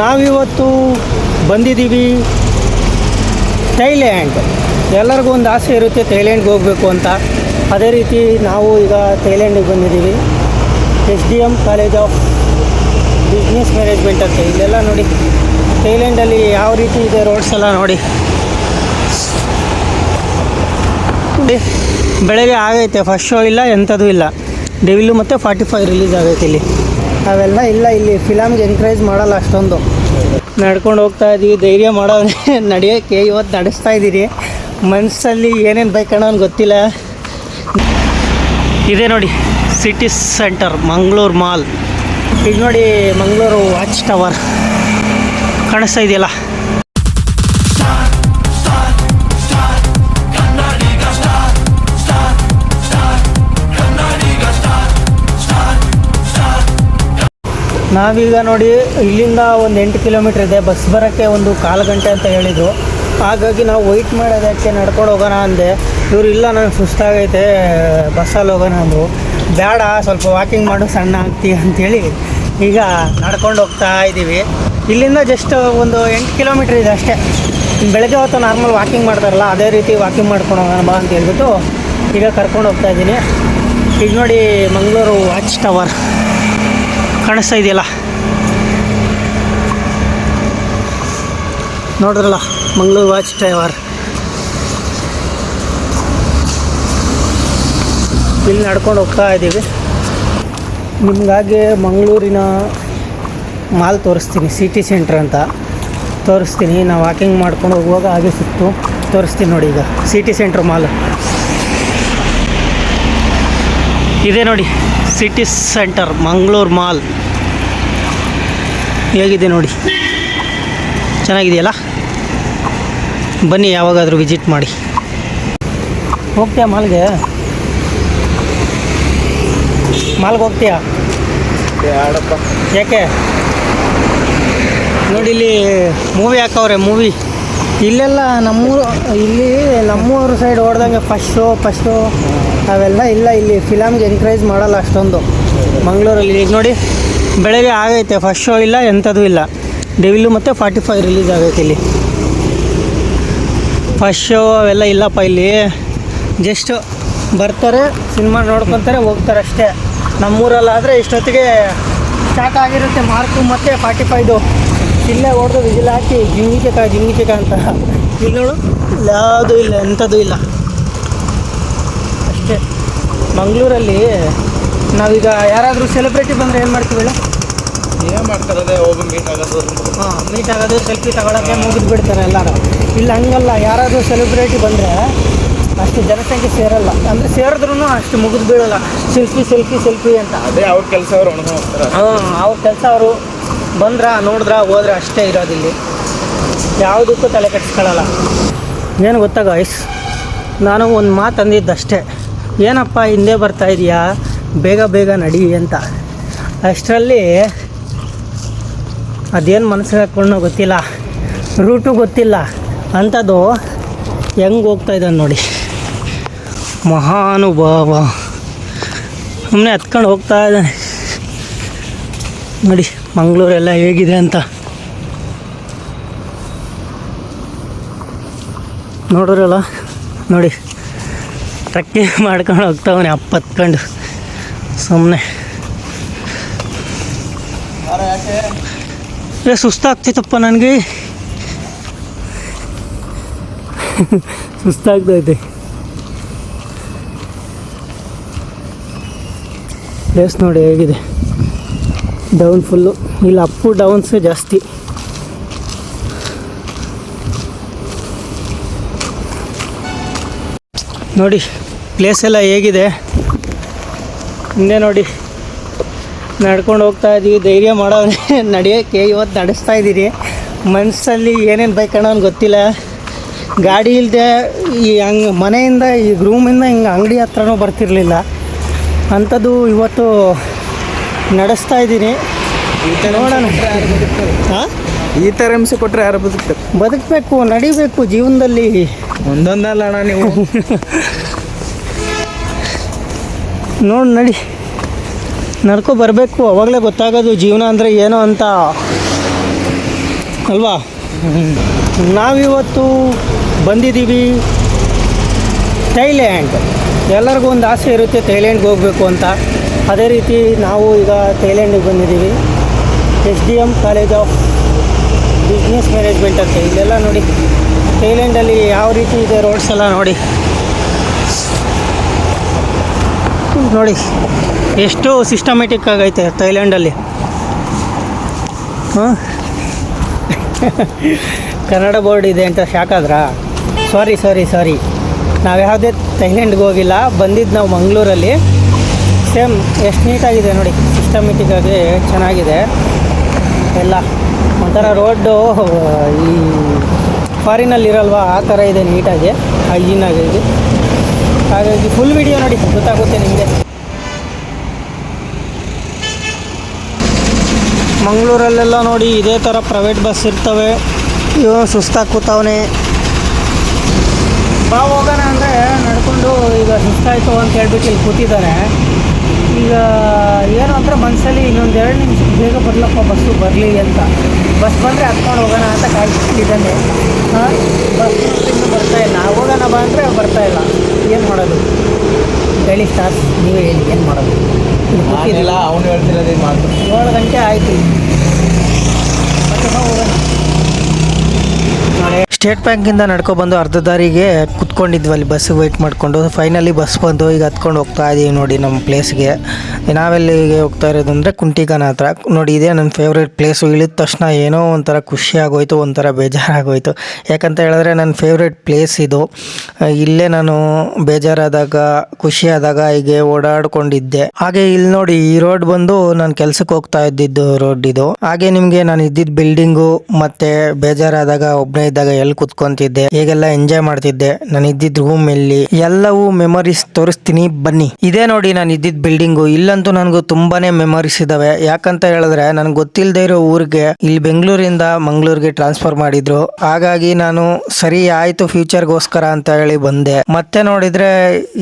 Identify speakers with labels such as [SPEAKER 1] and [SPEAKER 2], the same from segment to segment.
[SPEAKER 1] ನಾವಿವತ್ತು ಬಂದಿದ್ದೀವಿ ಥೈಲ್ಯಾಂಡ್. ಎಲ್ಲರಿಗೂ ಒಂದು ಆಸೆ ಇರುತ್ತೆ ಥೈಲ್ಯಾಂಡ್ಗೆ ಹೋಗಬೇಕು ಅಂತ. ಅದೇ ರೀತಿ ನಾವು ಈಗ ಥೈಲ್ಯಾಂಡಿಗೆ ಬಂದಿದ್ದೀವಿ. S D M college of business management ಅಂತ. ಇಲ್ಲೆಲ್ಲ ನೋಡಿ, ಥೈಲ್ಯಾಂಡಲ್ಲಿ ಯಾವ ರೀತಿ ಇದೆ ರೋಡ್ಸ್ ಎಲ್ಲ ನೋಡಿ. ಬೆಳಗ್ಗೆ ಆಗೈತೆ. ಫಸ್ಟ್ ಶೋ ಇಲ್ಲ, ಎಂಥದ್ದು ಇಲ್ಲ. ಡೆವಿಲು ಮತ್ತು ಫಾರ್ಟಿ ಫೈವ್ ರಿಲೀಸ್ ಆಗೈತೆ ಇಲ್ಲಿ. ಅವೆಲ್ಲ ಇಲ್ಲ, ಇಲ್ಲಿ ಫಿಲಮ್ಗೆ ಎನ್ಕರೇಜ್ ಮಾಡಲ್ಲ ಅಷ್ಟೊಂದು. ನಡ್ಕೊಂಡು ಹೋಗ್ತಾ ಇದ್ದೀವಿ ಧೈರ್ಯ ಮಾಡೋ ನಡೆಯೋಕ್ಕೆ ಇವತ್ತು ನಡೆಸ್ತಾ ಇದ್ದೀರಿ ಮನಸ್ಸಲ್ಲಿ ಏನೇನು ಬೈಕ್ ಅಂತ ಗೊತ್ತಿಲ್ಲ. ಇದೆ ನೋಡಿ ಸಿಟಿ ಸೆಂಟರ್ ಮಂಗಳೂರು ಮಾಲ್ ಈಗ ನೋಡಿ ಮಂಗಳೂರು ವಾಚ್ ಟವರ್ ಕಾಣಿಸ್ತಾ ಇದೆಯಲ್ಲ? ನಾವೀಗ ನೋಡಿ ಇಲ್ಲಿಂದ ಒಂದು ಎಂಟು ಕಿಲೋಮೀಟ್ರ್ ಇದೆ. ಬಸ್ ಬರೋಕ್ಕೆ ಒಂದು ಕಾಲು ಗಂಟೆ ಅಂತ ಹೇಳಿದರು. ಹಾಗಾಗಿ ನಾವು ವೆಯ್ಟ್ ಮಾಡೋದಕ್ಕೆ ನಡ್ಕೊಂಡು ಹೋಗೋಣ ಅಂದೆ. ಇವರು ಇಲ್ಲ ನನಗೆ ಸುಸ್ತಾಗೈತೆ ಬಸ್ಸಲ್ಲಿ ಹೋಗೋಣ ಅಂದರು. ಬೇಡ, ಸ್ವಲ್ಪ ವಾಕಿಂಗ್ ಮಾಡು, ಸಣ್ಣ ಆಗ್ತಿ ಅಂಥೇಳಿ ಈಗ ನಡ್ಕೊಂಡು ಹೋಗ್ತಾ ಇದ್ದೀವಿ ಇಲ್ಲಿಂದ ಜಸ್ಟ್ ಒಂದು ಎಂಟು ಕಿಲೋಮೀಟ್ರ್ ಇದೆ ಅಷ್ಟೇ. ಬೆಳಗ್ಗೆ ಹೊತ್ತು ನಾರ್ಮಲ್ ವಾಕಿಂಗ್ ಮಾಡ್ತಾರಲ್ಲ, ಅದೇ ರೀತಿ ವಾಕಿಂಗ್ ಮಾಡ್ಕೊಂಡು ಹೋಗೋಣ ಬಾ ಅಂತ ಹೇಳ್ಬಿಟ್ಟು ಈಗ ಕರ್ಕೊಂಡು ಹೋಗ್ತಾ ಇದ್ದೀನಿ ಈಗ ನೋಡಿ ಮಂಗಳೂರು ವಾಚ್ ಟವರ್ ಕಾಣಿಸ್ತಾ ಇದೆಯಲ್ಲ? ನೋಡಿದ್ರಲ್ಲ, ಮಂಗಳೂರು ವಾಚ್ ಟವರ್ ಇಲ್ಲಿ ನಡ್ಕೊಂಡು ಹೋಗ್ತಾ ಇದ್ದೀವಿ. ನಿಮಗಾಗಿ ಮಂಗಳೂರಿನ ಮಾಲ್ ತೋರಿಸ್ತೀನಿ, ಸಿಟಿ ಸೆಂಟ್ರ್ ಅಂತ. ತೋರಿಸ್ತೀನಿ, ನಾವು ವಾಕಿಂಗ್ ಮಾಡ್ಕೊಂಡು ಹೋಗುವಾಗ ಹಾಗೆ ಸಿಕ್ತು ತೋರಿಸ್ತೀನಿ ನೋಡಿ ಈಗ, ಸಿಟಿ ಸೆಂಟ್ರ್ ಮಾಲ್. ಇದೆ ನೋಡಿ. City centre Mangaluru mall. ಹೇಗಿದೆ ನೋಡಿ? ಚೆನ್ನಾಗಿದೆಯಲ್ಲ? ಬನ್ನಿ ಯಾವಾಗಾದರೂ ವಿಸಿಟ್ ಮಾಡಿ. ಹೋಗ್ತೀಯಾ ಮಾಲ್ಗೆ? ಮಾಲ್ಗೆ ಹೋಗ್ತೀಯಾ? ಯಾಕೆ? ನೋಡಿ ಇಲ್ಲಿ ಮೂವಿ ಹಾಕವ್ರೆ ಮೂವಿ. ಇಲ್ಲೆಲ್ಲ ನಮ್ಮೂರು ಇಲ್ಲಿ ನಮ್ಮೂರು ಸೈಡ್ ಹೊಡೆದಂಗೆ ಫಸ್ಟು ಫಸ್ಟು ಅವೆಲ್ಲ ಇಲ್ಲ, ಇಲ್ಲಿ ಫಿಲಮ್ಗೆ ಎನ್ಕರೇಜ್ ಮಾಡಲ್ಲ ಅಷ್ಟೊಂದು. ಮಂಗಳೂರಲ್ಲಿ. ಈಗ ನೋಡಿ, ಬೆಳಗ್ಗೆ ಆಗೈತೆ ಫಸ್ಟ್ ಶೋ ಇಲ್ಲ, ಎಂಥದ್ದು ಇಲ್ಲ. ಡೆವಿಲು ಮತ್ತು ಫಾರ್ಟಿ ಫೈವ್ ರಿಲೀಸ್ ಆಗೈತೆ ಇಲ್ಲಿ. ಫಸ್ಟ್ ಶೋ ಅವೆಲ್ಲ ಇಲ್ಲಪ್ಪ ಇಲ್ಲಿ. ಜಸ್ಟ್ ಬರ್ತಾರೆ ಸಿನಿಮಾ ನೋಡ್ಕೊತಾರೆ, ಹೋಗ್ತಾರೆ ಅಷ್ಟೇ. ನಮ್ಮೂರಲ್ಲಾದರೆ ಇಷ್ಟೊತ್ತಿಗೆ ಸ್ಟಾರ್ಟ್ ಆಗಿರುತ್ತೆ ಮಾರ್ಕು ಮತ್ತು ಫಾರ್ಟಿ ಫೈದು ಇಲ್ಲೇ ಹೊಡೆದು ವಿಜಿಲ್ ಹಾಕಿ ಜಿಂಗಿಕೆ ಕಾ ಜಿಂಗಿಕೆ ಅಂತ. ಇಲ್ಲಿ ನೋಡು ಯಾವುದೂ ಇಲ್ಲ, ಎಂಥದ್ದು ಇಲ್ಲ. ಮಂಗಳೂರಲ್ಲಿ ನಾವೀಗ ಯಾರಾದರೂ ಸೆಲೆಬ್ರಿಟಿ ಬಂದರೆ ಏನು ಮಾಡ್ತೀವಿ ಹೇಳಿ?
[SPEAKER 2] ಏನು ಮಾಡ್ತಾರೆ ಹೋಗಿ ಮೀಟ್ ಆಗೋದು
[SPEAKER 1] ಹಾಂ ಮೀಟ್ ಆಗೋದು ಸೆಲ್ಫಿ ತಗೊಳಕ್ಕೆ ಮುಗಿದು ಬಿಡ್ತಾರೆ ಎಲ್ಲರೂ. ಇಲ್ಲ ಹಂಗಲ್ಲ ಯಾರಾದರೂ ಸೆಲೆಬ್ರಿಟಿ ಬಂದರೆ ಅಷ್ಟು ಜನಸಂಖ್ಯೆ ಸೇರಲ್ಲ. ಅಂದರೆ ಸೇರಿದ್ರೂ ಅಷ್ಟು ಮುಗಿದು ಬೀಳಲ್ಲ. ಸೆಲ್ಫಿ ಸೆಲ್ಫಿ ಸೆಲ್ಫಿ ಅಂತ.
[SPEAKER 2] ಅದೇ ಅವ್ರ ಕೆಲಸ ಅವರು
[SPEAKER 1] ಹಾಂ ಅವ್ರ ಕೆಲಸ ಅವರು ಬಂದ್ರ ನೋಡಿದ್ರ ಹೋದ್ರೆ ಅಷ್ಟೇ ಇರೋದಿಲ್ಲಿ ಯಾವುದಕ್ಕೂ ತಲೆ ಕೆಡಿಸ್ಕೊಳ್ಳಲ್ಲ ಏನು ಗೊತ್ತಾ ಗಾಯ್ಸ್ ನಾನು ಒಂದು ಮಾತು ಅಂದಿದ್ದಷ್ಟೇ. ಏನಪ್ಪ ಹಿಂದೆ ಬರ್ತಾ ಇದೆಯಾ? ಬೇಗ ಬೇಗ ನಡಿ ಅಂತ. ಅಷ್ಟರಲ್ಲಿ ಅದೇನು ಮನಸ್ಸಿಗೆ ಹಾಕ್ಕೊಂಡು ಗೊತ್ತಿಲ್ಲ. ರೂಟು ಗೊತ್ತಿಲ್ಲ. ಅಂಥದ್ದು ಹೆಂಗೆ ಹೋಗ್ತಾ ಇದ್ದಾನೆ ನೋಡಿ. ಮಹಾನುಭಾವ. ಸುಮ್ಮನೆ ಹತ್ಕೊಂಡು ಹೋಗ್ತಾ ಇದ್ದಾನೆ ನೋಡಿ, ಮಂಗಳೂರೆಲ್ಲ ಹೇಗಿದೆ ಅಂತ. ನೋಡಿದ್ರಲ್ಲ? ನೋಡಿ. ಟ್ರಕ್ಕಿಂಗ್ ಮಾಡ್ಕೊಂಡು ಹೋಗ್ತಾವನೆ ಅಪ್ಪ ಹತ್ಕೊಂಡು ಸುಮ್ಮನೆ ಏ, ಸುಸ್ತಾಗ್ತಿತ್ತಪ್ಪ ನನಗೆ. ಸುಸ್ತಾಗ್ತೈತೆ ಪ್ಲೇಸ್ ನೋಡಿ ಹೇಗಿದೆ. ಡೌನ್ ಫುಲ್ಲು ಇಲ್ಲಿ ಅಪ್ಪು ಡೌನ್ಸೇ ಜಾಸ್ತಿ. ನೋಡಿ ಪ್ಲೇಸ್ ಎಲ್ಲ ಹೇಗಿದೆ. ಹಿಂದೆ ನೋಡಿ ನಡ್ಕೊಂಡು ಹೋಗ್ತಾ ಇದ್ದೀವಿ ಧೈರ್ಯ ಮಾಡೋ ನಡೆಯೋಕ್ಕೆ ಇವತ್ತು ನಡೆಸ್ತಾ ಇದ್ದೀರಿ ಮನಸ್ಸಲ್ಲಿ ಏನೇನು ಬೈಕ್ ಅಂತ ಗೊತ್ತಿಲ್ಲ. ಗಾಡಿ ಇಲ್ಲದೆ ಈ ಹಂಗೆ ಮನೆಯಿಂದ ಈ ರೂಮಿಂದ ಹಿಂಗೆ ಅಂಗಡಿ ಹತ್ರನೂ ಬರ್ತಿರ್ಲಿಲ್ಲ. ಅಂಥದ್ದು ಇವತ್ತು ನಡೆಸ್ತಾ ಇದ್ದೀನಿ ನೋಡೋಣ. ಹಾಂ
[SPEAKER 2] ಈ ಥರ ಹಿಂಸೆ ಕೊಟ್ರೆ ಯಾರು ಬದುಕ್ತಾರೆ
[SPEAKER 1] ಬದುಕಬೇಕು ನಡಿಬೇಕು ಜೀವನದಲ್ಲಿ.
[SPEAKER 2] ಒಂದೊಂದಲ್ಲ ಅಣ್ಣ ನೀವು.
[SPEAKER 1] ನೋಡಿ ನಡಿ. ನಡ್ಕೊ ಬರಬೇಕು ಅವಾಗಲೇ ಗೊತ್ತಾಗೋದು ಜೀವನ ಅಂದರೆ ಏನು ಅಂತ.
[SPEAKER 3] ಅಲ್ವಾ? ನಾವಿವತ್ತು ಬಂದಿದ್ದೀವಿ ಥೈಲ್ಯಾಂಡ್. ಎಲ್ಲರಿಗೂ ಒಂದು ಆಸೆ ಇರುತ್ತೆ ಥೈಲ್ಯಾಂಡ್ಗೆ ಹೋಗಬೇಕು ಅಂತ. ಅದೇ ರೀತಿ ನಾವು ಈಗ ಥೈಲ್ಯಾಂಡಿಗೆ ಬಂದಿದ್ದೀವಿ. S D M college of business management ಅಂತ, ಇಲ್ಲೆಲ್ಲ ನೋಡಿ ಥೈಲ್ಯಾಂಡಲ್ಲಿ ಯಾವ ರೀತಿ ಇದೆ ರೋಡ್ಸ್ ಎಲ್ಲ ನೋಡಿ. ನೋಡಿ, ಎಷ್ಟು ಸಿಸ್ಟಮೆಟಿಕ್ ಆಗೈತೆ ಥೈಲ್ಯಾಂಡಲ್ಲಿ ಹಾಂ? ಕನ್ನಡ ಬೋರ್ಡ್ ಇದೆ ಅಂತ ಶಾಕ್ ಆದ್ರಾ ಸಾರಿ ಸಾರಿ ಸಾರಿ ನಾವು ಯಾವುದೇ ಥೈಲ್ಯಾಂಡ್ಗೆ ಹೋಗಿಲ್ಲ ಬಂದಿದ್ದು ನಾವು ಮಂಗಳೂರಲ್ಲಿ. ಸೇಮ್ ಎಷ್ಟು ನೀಟಾಗಿದೆ ನೋಡಿ ಸಿಸ್ಟಮೆಟಿಕ್ ಆಗಿ ಚೆನ್ನಾಗಿದೆ. ಎಲ್ಲ. ಒಂಥರ ರೋಡು ಈ ಫಾರಿನಲ್ಲಿ ಇರಲ್ವಾ? ಆ ಥರ ಇದೆ ನೀಟಾಗಿ ಹೈಜೀನ್ ಆಗಿದೆ ಹಾಗಾಗಿ ಫುಲ್ ವಿಡಿಯೋ ನೋಡಿ, ಗೊತ್ತಾಗುತ್ತೆ ನಿಮಗೆ. ಮಂಗಳೂರಲ್ಲೆಲ್ಲ ನೋಡಿ, ಇದೇ ಥರ ಪ್ರೈವೇಟ್ ಬಸ್ ಇರ್ತವೆ. ಇವ ಸುಸ್ತಾಗಿ ಕೂತವನೆ. ಬಾ ಹೋಗೋಣ ಅಂದರೆ ನಡ್ಕೊಂಡು ಈಗ ಸುಸ್ತಾಯಿತು ಅಂತ ಹೇಳ್ಬಿಟ್ಟು ಇಲ್ಲಿ ಕೂತಿದ್ದಾನೆ ಈಗ ಏನು ಅಂದರೆ ಮನಸ್ಸಲ್ಲಿ ಇನ್ನೊಂದು ಎರಡು ನಿಮಿಷ ಬೇಗ ಬರಲಪ್ಪ ಬಸ್ಸು ಬರಲಿ ಅಂತ. ಬಸ್ ಬಂದರೆ ಹತ್ಕೊಂಡು ಹೋಗೋಣ ಅಂತ ಕಾಯ್ತಿದ್ದಾನೆ ಹಾಂ? ಬಸ್ ಇನ್ನೂ ಬರ್ತಾ ಇಲ್ಲ. ಹೋಗೋಣ ಬಾ ಅಂದರೆ ಬರ್ತಾ ಇಲ್ಲ. ಏನು ಮಾಡೋದು? ಹೇಳಿ ಸ್ಟಾರ್ಸ್ ನೀವೇ ಹೇಳಿ ಏನು ಮಾಡೋದು?
[SPEAKER 2] ಅವನು ಹೇಳ್ತಿರೋದೇನು ಮಾತು.
[SPEAKER 3] ಏಳು ಗಂಟೆ ಆಯಿತು. ಮತ್ತೆ ಹೋಗೋಣ. ಸ್ಟೇಟ್ ಬ್ಯಾಂಕಿಂದ ನಡ್ಕೊಬಂದು ಅರ್ಧ ದಾರಿಗೆ ಕುತ್ಕೊಂಡಿದ್ವಿ ಅಲ್ಲಿ ಬಸ್ಸಿಗೆ ವೆಯ್ಟ್ ಮಾಡಿಕೊಂಡು. ಫೈನಲಿ ಬಸ್ ಬಂದು ಈಗ ಹತ್ಕೊಂಡು ಹೋಗ್ತಾ ಇದ್ದೀವಿ ನೋಡಿ ನಮ್ಮ ಪ್ಲೇಸ್ಗೆ ನಾವೆಲ್ಲಿಗೆ ಹೋಗ್ತಾ ಇರೋದು ಅಂದರೆ ಕುಂಟಿಗಾನ ಹತ್ರ. ನೋಡಿ, ಇದೇ ನನ್ನ ಫೇವ್ರೇಟ್ ಪ್ಲೇಸು ಇಳಿದ ತಕ್ಷಣ ಏನೋ ಒಂಥರ ಖುಷಿಯಾಗೋಯ್ತು ಒಂಥರ ಬೇಜಾರಾಗೋಯ್ತು. ಯಾಕಂತ ಹೇಳಿದ್ರೆ ನನ್ನ ಫೇವ್ರೇಟ್ ಪ್ಲೇಸ್ ಇದು. ಇಲ್ಲೇ ನಾನು ಬೇಜಾರಾದಾಗ ಖುಷಿ ಆದಾಗ ಹೀಗೆ ಓಡಾಡ್ಕೊಂಡಿದ್ದೆ. ಹಾಗೆ ಇಲ್ಲಿ ನೋಡಿ, ಈ ರೋಡ್ ಬಂದು ನಾನು ಕೆಲಸಕ್ಕೆ ಹೋಗ್ತಾ ಇದ್ದಿದ್ದು ರೋಡ್ ಇದು. ಹಾಗೆ ನಿಮಗೆ ನಾನು ಇದ್ದಿದ್ದ ಬಿಲ್ಡಿಂಗು ಮತ್ತೆ ಬೇಜಾರಾದಾಗ ಒಬ್ಬನೇ ಇದ್ದಾಗ ಎಲ್ಲಿ ಕುತ್ಕೊಂತಿದ್ದೆ, ಹೇಗೆಲ್ಲ ಎಂಜಾಯ್ ಮಾಡ್ತಿದ್ದೆ, ನಾನು ಇದ್ದಿದ್ದ ರೂಮ್ ಇಲ್ಲಿ ಎಲ್ಲವೂ ಮೆಮೊರೀಸ್ ತೋರಿಸ್ತೀನಿ, ಬನ್ನಿ. ಇದೇ ನೋಡಿ ನಾನು ಇದ್ದಿದ್ದ ಬಿಲ್ಡಿಂಗು ಇಲ್ಲಂತೂ ನನಗೂ ತುಂಬಾನೇ ಮೆಮೊರೀಸ್ ಇದಾವೆ. ಯಾಕಂತ ಹೇಳಿದ್ರೆ, ನನಗೆ ಗೊತ್ತಿಲ್ಲದೆ ಇರೋ ಊರಿಗೆ, ಇಲ್ಲಿ ಬೆಂಗಳೂರಿಂದ ಮಂಗಳೂರಿಗೆ ಟ್ರಾನ್ಸ್ಫರ್ ಮಾಡಿದ್ರು. ಹಾಗಾಗಿ ನಾನು ಸರಿ ಆಯ್ತು ಫ್ಯೂಚರ್ಗೋಸ್ಕರ ಅಂತ ಹೇಳಿ ಬಂದೆ. ಮತ್ತೆ ನೋಡಿದ್ರೆ,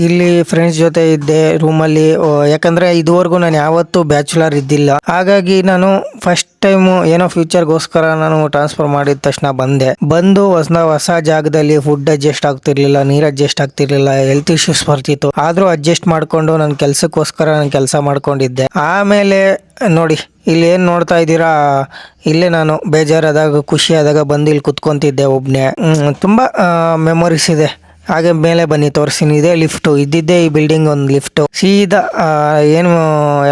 [SPEAKER 3] ಇಲ್ಲಿ ಫ್ರೆಂಡ್ಸ್ ಜೊತೆ ಇದ್ದೆ ರೂಮಲ್ಲಿ ಯಾಕಂದ್ರೆ ಇದುವರೆಗೂ ನಾನು ಯಾವತ್ತೂ ಬ್ಯಾಚುಲರ್ ಇದ್ದಿಲ್ಲ. ಹಾಗಾಗಿ ನಾನು ಫಸ್ಟ್ ಟೈಮು ಏನೋ ಫ್ಯೂಚರ್ಗೋಸ್ಕರ ನಾನು ಟ್ರಾನ್ಸ್ಫರ್ ಮಾಡಿದ ತಕ್ಷಣ ಬಂದೆ. ಬಂದು ಹೊಸ ಹೊಸ ಜಾಗದಲ್ಲಿ ಫುಡ್ ಅಡ್ಜಸ್ಟ್ ಆಗ್ತಿರ್ಲಿಲ್ಲ, ನೀರು ಅಡ್ಜಸ್ಟ್ ಆಗ್ತಿರ್ಲಿಲ್ಲ ಹೆಲ್ತ್ ಇಶ್ಯೂಸ್ ಬರ್ತಿತ್ತು. ಆದರೂ ಅಡ್ಜಸ್ಟ್ ಮಾಡಿಕೊಂಡು ನನ್ನ ಕೆಲಸಕ್ಕೋಸ್ಕರ ನಾನು ಕೆಲಸ ಮಾಡ್ಕೊಂಡಿದ್ದೆ. ಆಮೇಲೆ ನೋಡಿ, ಇಲ್ಲಿ ಏನು ನೋಡ್ತಾ ಇದ್ದೀರಾ? ಇಲ್ಲೇ ನಾನು ಬೇಜಾರಾದಾಗ ಖುಷಿ ಆದಾಗ ಬಂದು ಇಲ್ಲಿ ಕುತ್ಕೊಂತಿದ್ದೆ ಒಬ್ಬನೇ ತುಂಬ ಮೆಮೊರೀಸ್ ಇದೆ. ಹಾಗೆ ಮೇಲೆ ಬನ್ನಿ, ತೋರಿಸ್ತೀನಿ. ಇದೇ ಲಿಫ್ಟು. ಇದ್ದಿದ್ದೇ ಈ ಬಿಲ್ಡಿಂಗ್ ಒಂದು ಲಿಫ್ಟು. ಸೀದಾ ಏನು,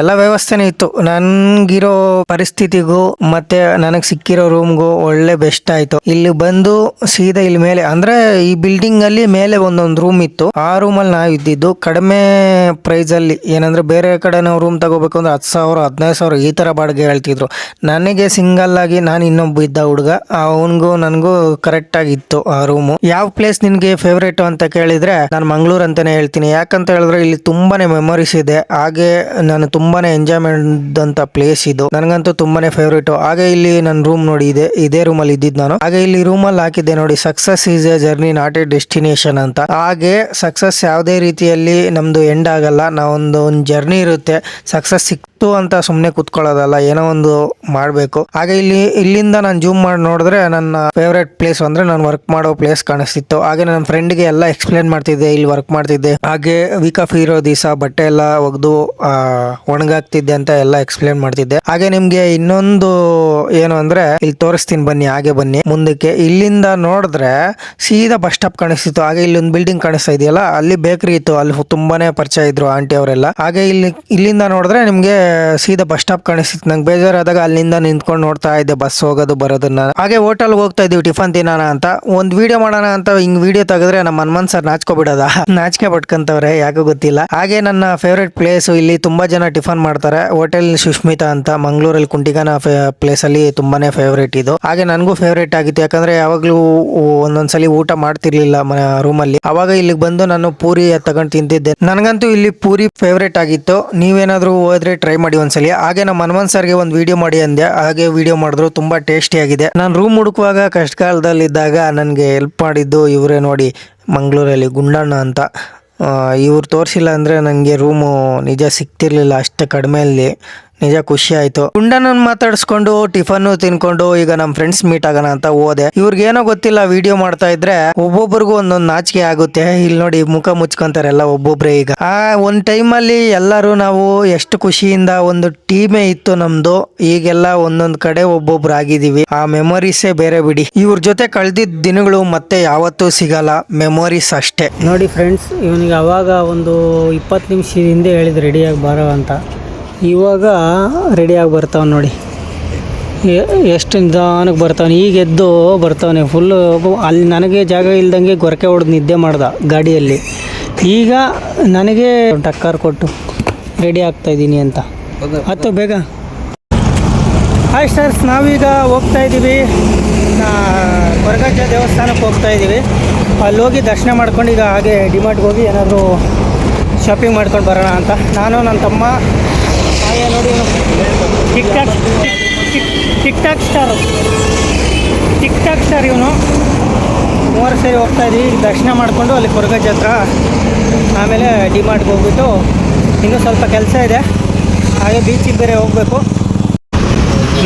[SPEAKER 3] ಎಲ್ಲ ವ್ಯವಸ್ಥೆನೇ ಇತ್ತು. ನನ್ಗಿರೋ ಪರಿಸ್ಥಿತಿಗೂ, ಮತ್ತೆ ನನಗೆ ಸಿಕ್ಕಿರೋ ರೂಮ್ಗೂ ಒಳ್ಳೆ ಬೆಸ್ಟ್ ಆಯ್ತು. ಇಲ್ಲಿ ಬಂದು ಸೀದಾ ಇಲ್ಲಿ ಮೇಲೆ, ಅಂದ್ರೆ ಈ ಬಿಲ್ಡಿಂಗ್ ಅಲ್ಲಿ ಮೇಲೆ ಒಂದೊಂದು ರೂಮ್ ಇತ್ತು. ಆ ರೂಮಲ್ಲಿ ನಾವು ಇದ್ದಿದ್ದು ಕಡಿಮೆ ಪ್ರೈಸ್ ಅಲ್ಲಿ. ಏನಂದ್ರೆ ಬೇರೆ ಕಡೆ ನಾವು ರೂಮ್ ತಗೋಬೇಕು ಅಂದ್ರೆ ಹತ್ತು ಸಾವಿರ, ಹದಿನೈದು ಸಾವಿರ ಈ ತರ ಬಾಡಿಗೆ ಹೇಳ್ತಿದ್ರು. ನನಗೆ ಸಿಂಗಲ್ ಆಗಿ ನಾನು ಇನ್ನೊಬ್ಬ ಇದ್ದ ಹುಡುಗ. ಅವನಿಗೂ, ನನಗೂ ಕರೆಕ್ಟ್ ಆಗಿತ್ತು ಆ ರೂಮು ಯಾವ ಪ್ಲೇಸ್ ನಿನ್ಗೆ ಫೇವ್ರೇಟ್ ಅಂತ ಕೇಳಿದ್ರೆ ನಾನು ಮಂಗಳೂರು ಅಂತಾನೆ ಹೇಳ್ತೀನಿ. ಯಾಕಂತ ಹೇಳಿದ್ರೆ ಇಲ್ಲಿ ತುಂಬಾನೇ ಮೆಮೊರೀಸ್ ಇದೆ. ಹಾಗೆ ನಾನು ತುಂಬಾನೇ ಎಂಜಾಯ್ಮೆಂಟ್ ಅಂತ ಪ್ಲೇಸ್ ಇದು. ನನಗಂತೂ ತುಂಬಾನೇ ಫೇವ್ರೇಟ್ ಹಾಗೆ ಇಲ್ಲಿ ನನ್ನ ರೂಮ್ ನೋಡಿ, ಇದೆ, ಇದೇ ರೂಮಲ್ಲಿ ಇದ್ದಿದ್ದು ನಾನು. ಹಾಗೆ ಇಲ್ಲಿ ರೂಮಲ್ಲಿ ಹಾಕಿದ್ದೆ ನೋಡಿ success is a journey not a destination ಅಂತ. ಹಾಗೆ ಸಕ್ಸಸ್ ಯಾವುದೇ ರೀತಿಯಲ್ಲಿ ನಮ್ದು ಎಂಡ್ ಆಗಲ್ಲ. ನಾವೊಂದು ಒಂದು ಜರ್ನಿ ಇರುತ್ತೆ. ಸಕ್ಸಸ್ ಸಿಕ್ತು ಅಂತ ಸುಮ್ಮನೆ ಕುತ್ಕೊಳ್ಳೋದಲ್ಲ, ಏನೋ ಒಂದು ಮಾಡಬೇಕು. ಹಾಗೆ ಇಲ್ಲಿ, ಇಲ್ಲಿಂದ ನಾನು ಜೂಮ್ ಮಾಡಿ ನೋಡಿದ್ರೆ ನನ್ನ ಫೇವ್ರೇಟ್ ಪ್ಲೇಸ್ ಅಂದ್ರೆ ನಾನು ವರ್ಕ್ ಮಾಡೋ ಪ್ಲೇಸ್ ಕಾಣಿಸ್ತಿತ್ತು. ಹಾಗೆ ನನ್ನ ಫ್ರೆಂಡ್ಗೆ ಎಲ್ಲ ಎಕ್ಸ್ಪ್ಲೇನ್ ಮಾಡ್ತಿದ್ದೆ, ಇಲ್ಲಿ ವರ್ಕ್ ಮಾಡ್ತಿದ್ದೆ. ಹಾಗೆ ವೀಕ್ ಆಫ್ ಇರೋ ದಿವಸ ಬಟ್ಟೆ ಎಲ್ಲ ಒಗೆದು ಒಣಗಾಕ್ತಿದ್ದೆ ಅಂತ ಎಲ್ಲ ಎಕ್ಸ್ಪ್ಲೇನ್ ಮಾಡ್ತಿದ್ದೆ. ಹಾಗೆ ನಿಮ್ಗೆ ಇನ್ನೊಂದು ಏನು ಅಂದ್ರೆ, ಇಲ್ಲಿ ತೋರಿಸ್ತೀನಿ ಬನ್ನಿ, ಹಾಗೆ ಬನ್ನಿ. ಮುಂದಕ್ಕೆ ಇಲ್ಲಿಂದ ನೋಡಿದ್ರೆ ಸೀದಾ ಬಸ್ ಸ್ಟಾಪ್ ಕಾಣಿಸ್ತಿತ್ತು. ಹಾಗೆ ಇಲ್ಲಿ ಒಂದು ಬಿಲ್ಡಿಂಗ್ ಕಾಣಿಸ್ತಾ ಇದೆಯಲ್ಲ, ಅಲ್ಲಿ ಬೇಕರಿ ಇತ್ತು. ಅಲ್ಲಿ ತುಂಬಾನೇ ಪರಿಚಯ ಇದ್ರು ಆಂಟಿ ಅವರೆಲ್ಲ. ಹಾಗೆ ಇಲ್ಲಿ, ಇಲ್ಲಿಂದ ನೋಡಿದ್ರೆ ನಿಮ್ಗೆ ಸೀದಾ ಬಸ್ ಸ್ಟಾಪ್ ಕಾಣಿಸ್ತಿತ್ತು. ನಂಗೆ ಬೇಜಾರಾದಾಗ ಅಲ್ಲಿಂದ ನಿಂತ್ಕೊಂಡು ನೋಡ್ತಾ ಇದ್ದೆ ಬಸ್ ಹೋಗೋದು, ಬರೋದನ್ನ. ಹಾಗೆ ಹೋಟೆಲ್ಗೆ ಹೋಗ್ತಾ ಇದೀವಿ, ಟಿಫನ್ ತಿನ್ನೋಣ ಅಂತ. ಒಂದು ವಿಡಿಯೋ ಮಾಡೋಣ ಅಂತ ಹಿಂಗ್ ವಿಡಿಯೋ ತೆಗೆದ್ರೆ ನಮ್ಮ ಹನುಮಂತ್ ಸರ್ ನಾಚ್ಕೊಬಿಡೋದ? ನಾಚಿಕೆ ಪಟ್ಕಂತವ್ರೆ, ಯಾಕೋ ಗೊತ್ತಿಲ್ಲ. ಹಾಗೆ ನನ್ನ ಫೇವ್ರೆಟ್ ಪ್ಲೇಸ್ ಇಲ್ಲಿ ತುಂಬಾ ಜನ ಟಿಫನ್ ಮಾಡ್ತಾರೆ. ಹೋಟೆಲ್ ಸುಷ್ಮಿತಾ ಅಂತ ಮಂಗಳೂರಲ್ಲಿ ಕುಂಟಿಗಾನ ಪ್ಲೇಸ್ ಅಲ್ಲಿ ತುಂಬಾನೇ ಫೇವ್ರೇಟ್ ಇದು. ಹಾಗೆ ನನಗೂ ಫೇವ್ರೇಟ್ ಆಗಿತ್ತು. ಯಾಕಂದ್ರೆ ಯಾವಾಗ್ಲೂ ಒಂದೊಂದ್ಸಲಿ ಊಟ ಮಾಡ್ತಿರ್ಲಿಲ್ಲ ರೂಮಲ್ಲಿ ಅವಾಗ ಇಲ್ಲಿಗೆ ಬಂದು ನಾನು ಪೂರಿ ತಗೊಂಡು ತಿಂತಿದ್ದೆ. ನನಗಂತೂ ಇಲ್ಲಿ ಪೂರಿ ಫೇವ್ರೇಟ್ ಆಗಿತ್ತು. ನೀವೇನಾದ್ರೂ ಹೋದ್ರೆ ಟ್ರೈ ಮಾಡಿ ಒಂದ್ಸಲಿ. ಹಾಗೆ ನಮ್ಮ ಹನುಮಂತ್ ಸರ್ಗೆ ಒಂದು ವಿಡಿಯೋ ಮಾಡಿ ಅಂದೆ. ಹಾಗೆ ವಿಡಿಯೋ ಮಾಡಿದ್ರು. ತುಂಬಾ ಟೇಸ್ಟಿ ಆಗಿದೆ. ನಾನು ರೂಮ್ ಹುಡುಕುವಾಗ ಕಷ್ಟ ಕಾಲದಲ್ಲಿದ್ದಾಗ ನನಗೆ ಹೆಲ್ಪ್ ಮಾಡಿದ್ದು ಇವರೇ ನೋಡಿ. ಮಂಗಳೂರಲ್ಲಿ ಗುಂಡಣ್ಣ ಅಂತ. ಇವ್ರು ತೋರಿಸಿಲ್ಲ ಅಂದರೆ ನನಗೆ ರೂಮು ನಿಜ ಸಿಗ್ತಿರಲಿಲ್ಲ ಅಷ್ಟು ಕಡಿಮೆಯಲ್ಲಿ
[SPEAKER 1] ನಿಜ ಖುಷಿ ಆಯ್ತು. ಗುಂಡನ ಮಾತಾಡಿಸ್ಕೊಂಡು ಟಿಫನ್ ತಿನ್ಕೊಂಡು ಈಗ ನಮ್ಮ ಫ್ರೆಂಡ್ಸ್ ಮೀಟ್ ಆಗೋಣ ಅಂತ ಹೋದೆ. ಇವ್ರಿಗೇನೋ ಗೊತ್ತಿಲ್ಲ ವಿಡಿಯೋ ಮಾಡ್ತಾ ಇದ್ರೆ ಒಬ್ಬೊಬ್ರಿಗೂ ಒಂದೊಂದು ನಾಚಿಕೆ ಆಗುತ್ತೆ. ಇಲ್ಲಿ ನೋಡಿ ಮುಖ ಮುಚ್ಕೊಂತಾರೆ ಎಲ್ಲ ಒಬ್ಬೊಬ್ರೆ ಈಗ. ಆ, ಒಂದ್ ಟೈಮ್ ಅಲ್ಲಿ ಎಲ್ಲರೂ ನಾವು ಎಷ್ಟು ಖುಷಿಯಿಂದ ಒಂದು ಟೀಮೇ ಇತ್ತು ನಮ್ದು. ಈಗೆಲ್ಲ ಒಂದೊಂದ್ ಕಡೆ ಒಬ್ಬೊಬ್ರು ಆಗಿದೀವಿ. ಆ ಮೆಮೊರೀಸೇ ಬೇರೆ ಬಿಡಿ. ಇವ್ರ ಜೊತೆ ಕಳೆದಿದ್ದ ದಿನಗಳು ಮತ್ತೆ ಯಾವತ್ತೂ ಸಿಗಲ್ಲ. ಮೆಮೊರೀಸ್ ಅಷ್ಟೇ. ನೋಡಿ ಫ್ರೆಂಡ್ಸ್ ಇವನಿಗೆ ಅವಾಗ ಒಂದು ಇಪ್ಪತ್ತು ನಿಮಿಷ ಹಿಂದೆ ಹೇಳಿದ್ ರೆಡಿಯಾಗಿ ಬರೋ ಅಂತ. ಇವಾಗ ರೆಡಿಯಾಗಿ ಬರ್ತಾವೆ ನೋಡಿ. ಎಷ್ಟು ನಿಧಾನಕ್ಕೆ ಬರ್ತಾವೆ ಈಗ ಎದ್ದು ಬರ್ತಾವನೆ. ಫುಲ್ಲು ಅಲ್ಲಿ ನನಗೆ ಜಾಗ ಇಲ್ದಂಗೆ ಗೊರಕೆ ಹೊಡೆದು ನಿದ್ದೆ ಮಾಡ್ದ ಗಾಡಿಯಲ್ಲಿ. ಈಗ ನನಗೆ ಟಕ್ಕರ್ ಕೊಟ್ಟು ರೆಡಿ ಆಗ್ತಾ ಇದ್ದೀನಿ ಅಂತ. ಹತ್ತು ಬೇಗ. ಹಾಯ್ ಸ್ಟಾರ್ಸ್ ನಾವೀಗ ಹೋಗ್ತಾ ಇದ್ದೀವಿ. ಕೊರಗಜ್ಜ ದೇವಸ್ಥಾನಕ್ಕೆ ಹೋಗ್ತಾ ಇದ್ದೀವಿ. ಅಲ್ಲಿ ಹೋಗಿ ದರ್ಶನ ಮಾಡ್ಕೊಂಡು ಈಗ ಹಾಗೆ ಡಿಮಾರ್ಟ್ಗೆ ಹೋಗಿ ಏನಾದರೂ ಶಾಪಿಂಗ್ ಮಾಡ್ಕೊಂಡು ಬರೋಣ ಅಂತ. ನಾನು, ನನ್ನ ತಮ್ಮ ನೋಡಿ TikTok, tik star. Tik star ಇವನು. ಮೂವರು ಸೇರಿ ಹೋಗ್ತಾ ಇದ್ದೀವಿ ದರ್ಶನ ಮಾಡಿಕೊಂಡು ಅಲ್ಲಿ ಕೊರಗಜ್ಜ ಹತ್ರ. ಆಮೇಲೆ ಡಿಮಾರ್ಟ್ಗೆ ಹೋಗ್ಬಿಟ್ಟು ಇನ್ನೂ ಸ್ವಲ್ಪ ಕೆಲಸ ಇದೆ. ಹಾಗೆ ಬೀಚಿಗೆ ಬೇರೆ ಹೋಗಬೇಕು.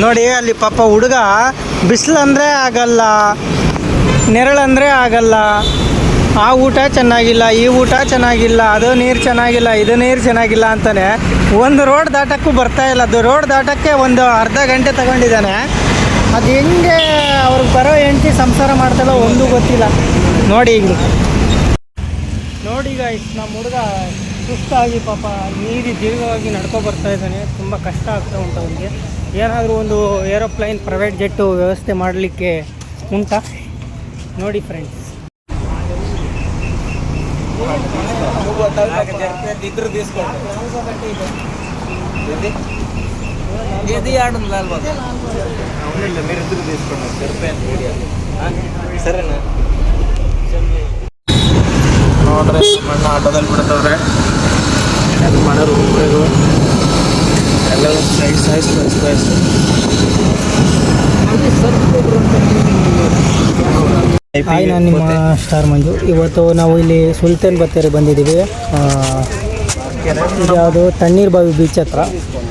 [SPEAKER 1] ನೋಡಿ, ಅಲ್ಲಿ ಪಾಪ ಹುಡುಗ ಬಿಸಿಲಂದರೆ ಆಗಲ್ಲ ನೆರಳಂದರೆ ಆಗಲ್ಲ. ಆ ಊಟ ಚೆನ್ನಾಗಿಲ್ಲ, ಈ ಊಟ ಚೆನ್ನಾಗಿಲ್ಲ, ಅದು ನೀರು ಚೆನ್ನಾಗಿಲ್ಲ, ಇದು ನೀರು ಚೆನ್ನಾಗಿಲ್ಲ ಅಂತಾನೆ ಒಂದು ರೋಡ್ ದಾಟಕ್ಕೂ ಬರ್ತಾ ಇಲ್ಲ. ಅದು ರೋಡ್ ದಾಟಕ್ಕೆ ಒಂದು ಅರ್ಧ ಗಂಟೆ ತಗೊಂಡಿದ್ದಾನೆ. ಅದು ಹೆಂಗೆ ಅವ್ರಿಗೆ ಬರೋ ಹೆಂಡತಿ ಸಂಸಾರ ಮಾಡ್ತಾರೋ ಒಂದು ಗೊತ್ತಿಲ್ಲ. ನೋಡಿ ಈಗ. ನೋಡಿ ಈಗ ನಮ್ಮ ಹುಡುಗ ಸುಸ್ತಾಗಿ ಪಾಪ ನೀರಿ ದೀರ್ಘವಾಗಿ ನಡ್ಕೊ ಬರ್ತಾ ಇದ್ದಾನೆ. ತುಂಬ ಕಷ್ಟ ಆಗ್ತಾ ಉಂಟು ಅವನಿಗೆ. ಏನಾದರೂ ಒಂದು ಏರೋಪ್ಲೈನ್ ಪ್ರೈವೇಟ್ ಜೆಟ್ಟು ವ್ಯವಸ್ಥೆ ಮಾಡಲಿಕ್ಕೆ ಉಂಟಾ? ನೋಡಿ ಫ್ರೆಂಡ್ಸ್
[SPEAKER 2] ಸರಿನಾ? ನೋಡ್ರಿ ಮಣ್ಣ ಆಟೋದಲ್ಲಿ ಬಿಡ್ತವ್ರೆ. ಎಲ್ಲ ಮಾಡೋರು ಹೋಗ್ಬೇಕು ಎಲ್ಲರೂ ಸೈಡ್ ಸಾಯ್ಸ್ ಸಾಯ್ಸ್
[SPEAKER 1] ಹಾಯ್ ನಾನು ನಿಮ್ಮ ಸ್ಟಾರ್ ಮಂಜು. ಇವತ್ತು ನಾವು ಇಲ್ಲಿ ಸುಲ್ತಾನ್ ಬತ್ತೇರಿ ಬಂದಿದ್ದೀವಿ. ಇದು ಯಾವುದು? ತಣ್ಣೀರ್ ಬಾವಿ ಬೀಚ್ ಹತ್ರ.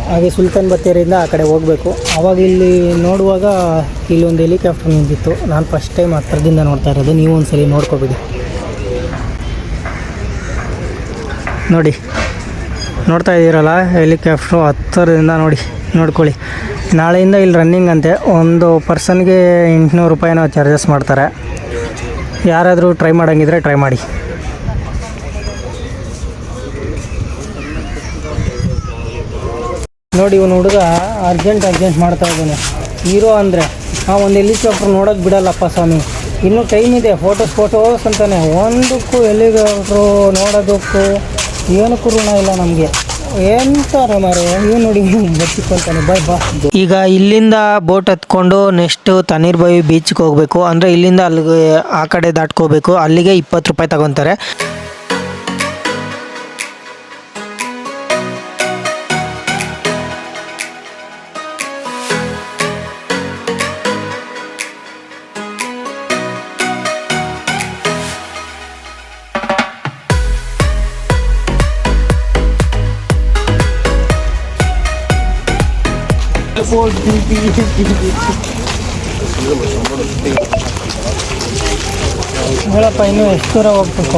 [SPEAKER 1] ಹಾಗೆ ಸುಲ್ತಾನ್ ಬತ್ತೇರಿಯಿಂದ ಆ ಕಡೆ ಹೋಗಬೇಕು. ಆವಾಗ ಇಲ್ಲಿ ನೋಡುವಾಗ ಇಲ್ಲೊಂದು ಹೆಲಿಕಾಪ್ಟರ್ ನಿಂತಿತ್ತು. ನಾನು ಫಸ್ಟ್ ಟೈಮ್ ಹತ್ರದಿಂದ ನೋಡ್ತಾ ಇರೋದು. ನೀವು ಒಂದ್ಸಲಿ ನೋಡ್ಕೊಬಿಡಿ. ನೋಡಿ. ನೋಡ್ತಾ ಇದ್ದೀರಲ್ಲ ಹೆಲಿಕಾಪ್ಟ್ರು ಹತ್ತರದಿಂದ ನೋಡಿ ನೋಡ್ಕೊಳ್ಳಿ. ನಾಳೆಯಿಂದ ಇಲ್ಲಿ ರನ್ನಿಂಗ್ ಅಂತೆ. ಒಂದು ಪರ್ಸನ್ಗೆ ಎಂಟುನೂರು ರೂಪಾಯಿನೋ ಚಾರ್ಜಸ್ ಮಾಡ್ತಾರೆ. ಯಾರಾದರೂ ಟ್ರೈ ಮಾಡೋಂಗಿದ್ರೆ ಟ್ರೈ ಮಾಡಿ. ನೋಡಿ ಇವನು ಹುಡುಗ ಅರ್ಜೆಂಟ್ ಅರ್ಜೆಂಟ್ ಮಾಡ್ತಾ ಇದ್ದಾನೆ. ಹೀರೋ ಅಂದರೆ, ಆ ಒಂದು ಹೆಲಿಕಾಪ್ಟರ್ ನೋಡೋಕ್ಕೆ ಬಿಡಲ್ಲಪ್ಪ ಸ್ವಾಮಿ. ಇನ್ನೂ ಟೈಮ್ ಇದೆ ಫೋಟೋಸ್ ಫೋಟೋಸ್ ಅಂತಾನೆ. ಒಂದಕ್ಕೂ ಹೆಲಿಕಾಪ್ಟ್ರು ನೋಡೋದಕ್ಕೂ ಏನಕ್ಕೂ ಋಣ ಇಲ್ಲ ನಮಗೆ. ಎಂತಾರೆ ಮಾರು ಇವ್ ನೋಡಿ ಬಚ್ಚಿಕೊಂತಾನೆ. ಬಾಯ್ ಬಾ. ಈಗ ಇಲ್ಲಿಂದ ಬೋಟ್ ಹತ್ಕೊಂಡು ನೆಕ್ಸ್ಟ್ ತಣ್ಣೀರ್ ಬಾಯಿ ಬೀಚ್ಗೆ ಹೋಗಬೇಕು. ಅಂದರೆ ಇಲ್ಲಿಂದ ಅಲ್ಲಿಗೆ ಆ ಕಡೆ ದಾಟ್ಕೋಬೇಕು. ಅಲ್ಲಿಗೆ ಇಪ್ಪತ್ತು ರೂಪಾಯಿ ತಗೊತಾರೆ. ಹೇಳಪ್ಪ, ಇನ್ನೂ ಎಷ್ಟು ದೂರ ಹೋಗ್ಬೇಕು?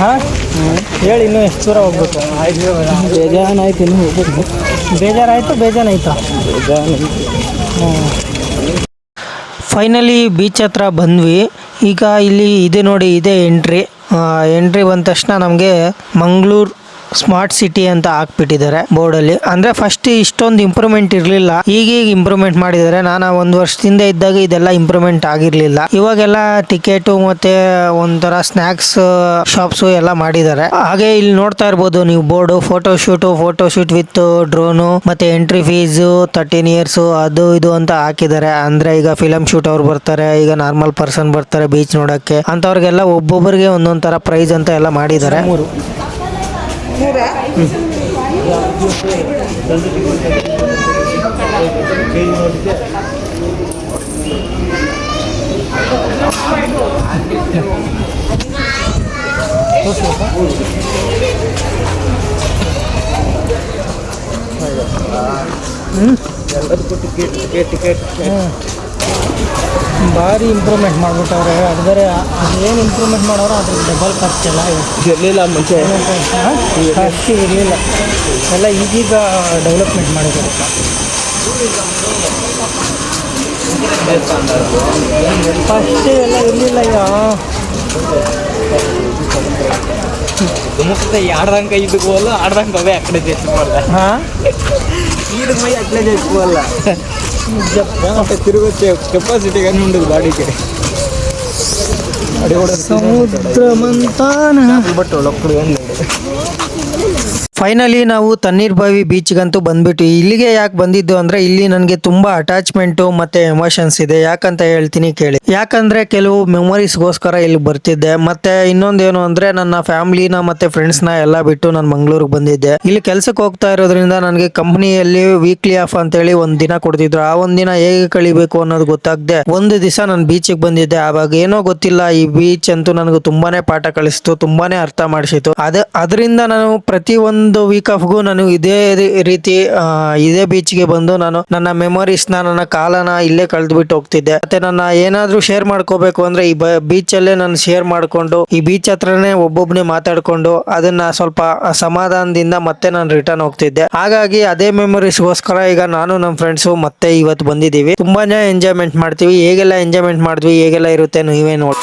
[SPEAKER 1] ಹಾಂ? ಹೇಳಿ, ಇನ್ನೂ ಎಷ್ಟು ದೂರ ಹೋಗ್ಬೇಕು? ಬೇಜಾರಾಯ್ತು, ಇನ್ನು ಹೋಗ್ಬೇಕು. ಬೇಜಾರಾಯಿತು, ಬೇಜಾನಾಯ್ತಾ? ಫೈನಲಿ ಬೀಚ್ ಹತ್ರ ಬಂದ್ವಿ. ಈಗ ಇಲ್ಲಿ ಇದೆ ನೋಡಿ, ಇದೆ ಎಂಟ್ರಿ ಎಂಟ್ರಿ ಬಂದ ತಕ್ಷಣ ನಮಗೆ ಮಂಗಳೂರು ಸ್ಮಾರ್ಟ್ ಸಿಟಿ ಅಂತ ಹಾಕ್ಬಿಟ್ಟಿದ್ದಾರೆ ಬೋರ್ಡಲ್ಲಿ ಅಂದ್ರೆ ಫಸ್ಟ್ ಇಷ್ಟೊಂದು ಇಂಪ್ರೂವ್ಮೆಂಟ್ ಇರಲಿಲ್ಲ. ಈಗೀಗ ಇಂಪ್ರೂವ್ಮೆಂಟ್ ಮಾಡಿದ್ದಾರೆ. ನಾನು ಒಂದು ವರ್ಷದಿಂದ ಇದ್ದಾಗ ಇದೆಲ್ಲ ಇಂಪ್ರೂವ್ಮೆಂಟ್ ಆಗಿರಲಿಲ್ಲ. ಇವಾಗೆಲ್ಲ ಟಿಕೆಟು ಮತ್ತೆ ಒಂಥರ ಸ್ನಾಕ್ಸ್ ಶಾಪ್ಸು ಎಲ್ಲ ಮಾಡಿದ್ದಾರೆ. ಹಾಗೆ ಇಲ್ಲಿ ನೋಡ್ತಾ ಇರ್ಬೋದು ನೀವು board photo shoot photo shoot with drone ಮತ್ತೆ ಎಂಟ್ರಿ ಫೀಸು ತರ್ಟೀನ್ ಇಯರ್ಸು ಅದು ಇದು ಅಂತ ಹಾಕಿದ್ದಾರೆ. ಅಂದ್ರೆ ಈಗ ಫಿಲಮ್ ಶೂಟ್ ಅವ್ರು ಬರ್ತಾರೆ, ಈಗ ನಾರ್ಮಲ್ ಪರ್ಸನ್ ಬರ್ತಾರೆ ಬೀಚ್ ನೋಡಕ್ಕೆ. ಅಂತವ್ರಿಗೆಲ್ಲ ಒಬ್ಬೊಬ್ಬರಿಗೆ ಒಂದೊಂದ್ ತರ ಪ್ರೈಸ್ ಅಂತ ಎಲ್ಲ ಮಾಡಿದ್ದಾರೆ.
[SPEAKER 3] ಹ್ಞೂ
[SPEAKER 2] ಎಲ್ಲದಕ್ಕೂ ಟಿಕೆಟ್ ಟಿಕೆಟ್ ಟಿಕೆಟ್
[SPEAKER 3] ಭಾರಿ ಇಂಪ್ರೂವ್ಮೆಂಟ್ ಮಾಡ್ಬಿಟ್ಟವ್ರೆ ಅದು ಬೇರೆ ಏನು ಇಂಪ್ರೂವ್ಮೆಂಟ್ ಮಾಡೋರು ಅದ್ರ ಡಬಲ್ ಖರ್ಚೆಲ್ಲ
[SPEAKER 2] ಇರಲಿಲ್ಲ ಮುಂಚೆ
[SPEAKER 3] ಖರ್ಚು ಇರಲಿಲ್ಲ ಎಲ್ಲ ಈಗೀಗ ಡೆವಲಪ್ಮೆಂಟ್ ಮಾಡಿದ್ದಾರೆ ಫಸ್ಟ್ ಎಲ್ಲ ಇರಲಿಲ್ಲ ಈಗ
[SPEAKER 2] ಮುಕ್ತ ಆಡ್ದಂಗೆ ಇದಕ್ಕೆ ಹೋಗಲ್ಲ ಆಡ್ದಂಗೆ ಅವೇ ಆ ಕಡೆ చేసుకోవాలి
[SPEAKER 3] ಹಾಂ
[SPEAKER 2] ఈడు పోయి అట్లే చేసుకోవాలా అంటే ತಿರುಗತ್ತೆ ಕೆಪಾಸಿಟಿ ಗ ಎಣ್ಣೆ ಉಂಡು ಗಾಡಿ
[SPEAKER 3] ಸಮುದ್ರ ಮಂತಾನ
[SPEAKER 2] ಬಟ್ಟೋಳು ಒಕುಡು ಎಣ್ಣೆ ಉಂಡು
[SPEAKER 3] ಫೈನಲಿ ನಾವು ತಣ್ಣೀರ್ಬಾವಿ ಬೀಚ್ಗಂತೂ ಬಂದ್ಬಿಟ್ಟು ಇಲ್ಲಿಗೆ ಯಾಕೆ ಬಂದಿದ್ದು ಅಂದ್ರೆ ಇಲ್ಲಿ ನನಗೆ ತುಂಬಾ ಅಟ್ಯಾಚ್ಮೆಂಟು ಮತ್ತೆ ಎಮೋಷನ್ಸ್ ಇದೆ. ಯಾಕಂತ ಹೇಳ್ತೀನಿ ಕೇಳಿ. ಯಾಕಂದ್ರೆ ಕೆಲವು ಮೆಮೊರೀಸ್ಗೋಸ್ಕರ ಇಲ್ಲಿ ಬರ್ತಿದ್ದೆ. ಮತ್ತೆ ಇನ್ನೊಂದೇನು ಅಂದ್ರೆ ನನ್ನ ಫ್ಯಾಮಿಲಿನ ಮತ್ತೆ ಫ್ರೆಂಡ್ಸ್ನ ಎಲ್ಲ ಬಿಟ್ಟು ನಾನು ಮಂಗಳೂರಿಗೆ ಬಂದಿದ್ದೆ. ಇಲ್ಲಿ ಕೆಲಸಕ್ಕೆ ಹೋಗ್ತಾ ಇರೋದ್ರಿಂದ ನನಗೆ ಕಂಪ್ನಿಯಲ್ಲಿ ವೀಕ್ಲಿ ಆಫ್ ಅಂತೇಳಿ ಒಂದು ದಿನ ಕೊಡ್ತಿದ್ರು. ಆ ಒಂದು ದಿನ ಹೇಗೆ ಕಳಿಬೇಕು ಅನ್ನೋದು ಗೊತ್ತಾಗದೆ ಒಂದು ದಿವಸ ನಾನು ಬೀಚಿಗೆ ಬಂದಿದ್ದೆ. ಆವಾಗ ಏನೋ ಗೊತ್ತಿಲ್ಲ, ಈ ಬೀಚ್ ಅಂತೂ ನನಗೆ ತುಂಬಾನೇ ಪಾಠ ಕಳಿಸ್ತು ತುಂಬಾನೇ ಅರ್ಥ ಮಾಡಿಸಿತು ಅದ ಅದರಿಂದ ನಾನು ಪ್ರತಿ ಒಂದು ವೀಕ್ ಆಫ್ಗೂ ನಾನು ಇದೇ ರೀತಿ ಇದೇ ಬೀಚ್ಗೆ ಬಂದು ನಾನು ನನ್ನ ಮೆಮೊರೀಸ್ನ ನನ್ನ ಕಾಲನ ಇಲ್ಲೇ ಕಳೆದ್ಬಿಟ್ಟು ಹೋಗ್ತಿದ್ದೆ. ಮತ್ತೆ ನನ್ನ ಏನಾದ್ರೂ ಶೇರ್ ಮಾಡ್ಕೋಬೇಕು ಅಂದ್ರೆ ಈ ಬೀಚ್ ಅಲ್ಲೇ ನಾನು ಶೇರ್ ಮಾಡ್ಕೊಂಡು, ಈ ಬೀಚ್ ಹತ್ರನೇ ಒಬ್ಬೊಬ್ನೇ ಮಾತಾಡ್ಕೊಂಡು ಅದನ್ನ ಸ್ವಲ್ಪ ಸಮಾಧಾನದಿಂದ ಮತ್ತೆ ನಾನು ರಿಟರ್ನ್ ಹೋಗ್ತಿದ್ದೆ. ಹಾಗಾಗಿ ಅದೇ ಮೆಮೊರೀಸ್ಗೋಸ್ಕರ ಈಗ ನಾನು ನಮ್ಮ ಫ್ರೆಂಡ್ಸು ಮತ್ತೆ ಇವತ್ತು ಬಂದಿದ್ದೀವಿ. ತುಂಬಾನೇ ಎಂಜಾಯ್ಮೆಂಟ್ ಮಾಡ್ತೀವಿ. ಹೇಗೆಲ್ಲ ಎಂಜಾಯ್ಮೆಂಟ್ ಮಾಡಿದ್ವಿ, ಹೇಗೆಲ್ಲ ಇರುತ್ತೆ ನೀವೇ ನೋಡಿ.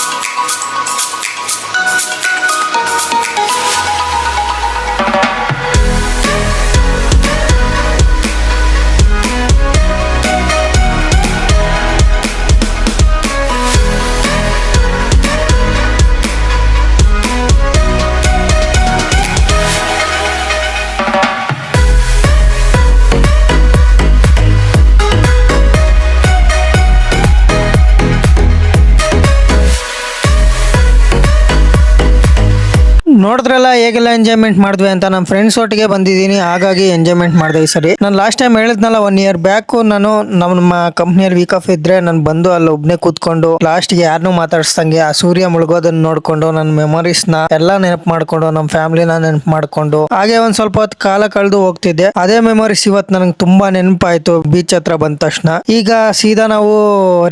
[SPEAKER 3] ನೋಡಿದ್ರಲ್ಲ ಹೇಗೆಲ್ಲ ಎಂಜಾಯ್ಮೆಂಟ್ ಮಾಡಿದ್ವಿ ಅಂತ ನಮ್ಮ ಫ್ರೆಂಡ್ಸ್ ಒಟ್ಟಿಗೆ ಬಂದಿದ್ದೀನಿ. ಹಾಗಾಗಿ ಎಂಜಾಯ್ಮೆಂಟ್ ಮಾಡಿದೆ ಈ ಸರಿ. ನಾನು ಲಾಸ್ಟ್ ಟೈಮ್ ಹೇಳಿದ್ನಲ್ಲ ಒನ್ ಇಯರ್ ಬ್ಯಾಕ್ ನಾನು ನಮ್ಮ ಕಂಪ್ನಿಯಲ್ಲಿ ವೀಕ್ ಆಫ್ ಇದ್ರೆ ನಾನು ಬಂದು ಅಲ್ಲಿ ಒಬ್ನೇ ಕೂತ್ಕೊಂಡು ಲಾಸ್ಟ್ಗೆ ಯಾರನ್ನೂ ಮಾತಾಡ್ಸಂಗೆ, ಆ ಸೂರ್ಯ ಮುಳುಗೋದನ್ನ ನೋಡ್ಕೊಂಡು ನನ್ನ ಮೆಮೊರೀಸ್ನ ಎಲ್ಲ ನೆನಪು ಮಾಡ್ಕೊಂಡು ನಮ್ಮ ಫ್ಯಾಮಿಲಿನ ನೆನಪು ಮಾಡ್ಕೊಂಡು, ಹಾಗೆ ಒಂದ್ ಸ್ವಲ್ಪ ಹೊತ್ತು ಕಾಲ ಕಳೆದು ಹೋಗ್ತಿದ್ದೆ. ಅದೇ ಮೆಮೊರೀಸ್ ಇವತ್ತು ನನಗೆ ತುಂಬಾ ನೆನಪಾಯ್ತು ಬೀಚ್ ಹತ್ರ ಬಂದ ತಕ್ಷಣ. ಈಗ ಸೀದಾ ನಾವು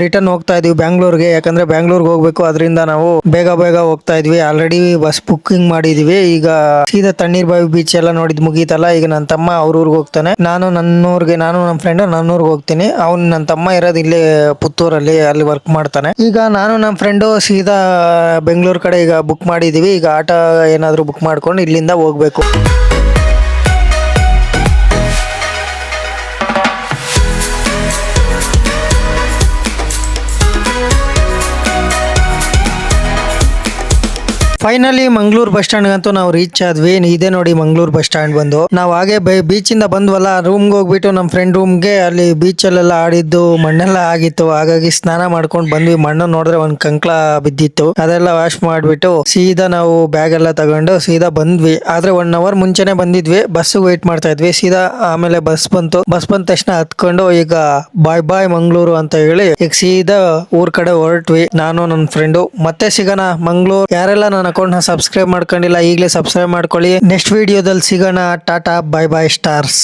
[SPEAKER 3] ರಿಟರ್ನ್ ಹೋಗ್ತಾ ಇದೀವಿ ಬ್ಯಾಂಗ್ಳೂರ್ಗೆ ಯಾಕಂದ್ರೆ ಬ್ಯಾಂಗ್ಳೂರ್ಗೆ ಹೋಗ್ಬೇಕು, ಅದರಿಂದ ನಾವು ಬೇಗ ಬೇಗ ಹೋಗ್ತಾ ಇದ್ವಿ. ಆಲ್ರೆಡಿ ಬಸ್ ಬುಕ್ಕಿಂಗ್ ಮಾಡಿದೀವಿ. ಈಗ ಸೀದಾ ತಣ್ಣೀರ್ ಬಾವಿ ಬೀಚ್ ಎಲ್ಲ ನೋಡಿದ್ ಮುಗೀತಲ್ಲ, ಈಗ ನನ್ನ ತಮ್ಮ ಅವ್ರ ಊರಿಗೆ ಹೋಗ್ತಾನೆ. ನಾನು ನನ್ನ ಊರಿಗೆ ನಾನು ನಮ್ಮ ಫ್ರೆಂಡ್ ನನ್ನೂರ್ಗೆ ಹೋಗ್ತೀನಿ. ಅವ್ನ್ ನನ್ನ ತಮ್ಮ ಇರೋದು ಇಲ್ಲಿ ಪುತ್ತೂರಲ್ಲಿ ಅಲ್ಲಿ ವರ್ಕ್ ಮಾಡ್ತಾನೆ. ಈಗ ನಾನು ನಮ್ಮ ಫ್ರೆಂಡು ಸೀದಾ ಬೆಂಗಳೂರು ಕಡೆ ಈಗ ಬುಕ್ ಮಾಡಿದೀವಿ. ಈಗ ಆಟೋ ಏನಾದ್ರು ಬುಕ್ ಮಾಡ್ಕೊಂಡು ಇಲ್ಲಿಂದ ಹೋಗ್ಬೇಕು. ಫೈನಲಿ ಮಂಗಳೂರು ಬಸ್ ಸ್ಟ್ಯಾಂಡ್ ಅಂತೂ ನಾವು ರೀಚ್ ಆದ್ವಿ. ಇದೇ ನೋಡಿ ಮಂಗಳೂರು ಬಸ್ ಸ್ಟ್ಯಾಂಡ್ ಬಂದು. ನಾವು ಹಾಗೆ ಬೀಚ್ ಇಂದ ಬಂದ್ವಲ್ಲ ರೂಮ್ಗೆ ಹೋಗ್ಬಿಟ್ಟು ನಮ್ಮ ಫ್ರೆಂಡ್ ರೂಮ್ಗೆ ಅಲ್ಲಿ ಬೀಚ್ ಅಲ್ಲೆಲ್ಲ ಆಡಿದ್ದು, ಮಣ್ಣೆಲ್ಲ ಆಗಿತ್ತು. ಹಾಗಾಗಿ ಸ್ನಾನ ಮಾಡ್ಕೊಂಡು ಬಂದ್ವಿ. ಮಣ್ಣು ನೋಡಿದ್ರೆ ಒಂದ್ ಕಂಕ್ಳ ಬಿದ್ದಿತ್ತು. ಅದೆಲ್ಲ ವಾಶ್ ಮಾಡ್ಬಿಟ್ಟು ಸೀದಾ ನಾವು ಬ್ಯಾಗ್ ಎಲ್ಲ ತಗೊಂಡು ಸೀದಾ ಬಂದ್ವಿ. ಆದ್ರೆ ಒನ್ ಅವರ್ ಮುಂಚೆನೆ ಬಂದಿದ್ವಿ. ಬಸ್ ವೇಟ್ ಮಾಡ್ತಾ ಇದ್ವಿ. ಸೀದಾ ಆಮೇಲೆ ಬಸ್ ಬಂತು. ಬಸ್ ಬಂದ ತಕ್ಷಣ ಹತ್ಕೊಂಡು ಈಗ ಬಾಯ್ ಬಾಯ್ ಮಂಗಳೂರು ಅಂತ ಹೇಳಿ ಈಗ ಸೀದಾ ಊರ್ ಕಡೆ ಹೊರಟ್ವಿ. ನಾನು ನನ್ನ ಫ್ರೆಂಡು ಮತ್ತೆ ಸಿಗೋಣ ಮಂಗಳೂರು ಯಾರೆಲ್ಲ ನನ್ನ ಅಕೌಂಟ್ನ ಸಬ್ಸ್ಕ್ರೈಬ್ ಮಾಡ್ಕೊಂಡಿಲ್ಲ ಈಗಲೇ ಸಬ್ಸ್ಕ್ರೈಬ್ ಮಾಡ್ಕೊಳ್ಳಿ. ನೆಕ್ಸ್ಟ್ ವಿಡಿಯೋದಲ್ಲಿ ಸಿಗೋಣ. Tata bye bye stars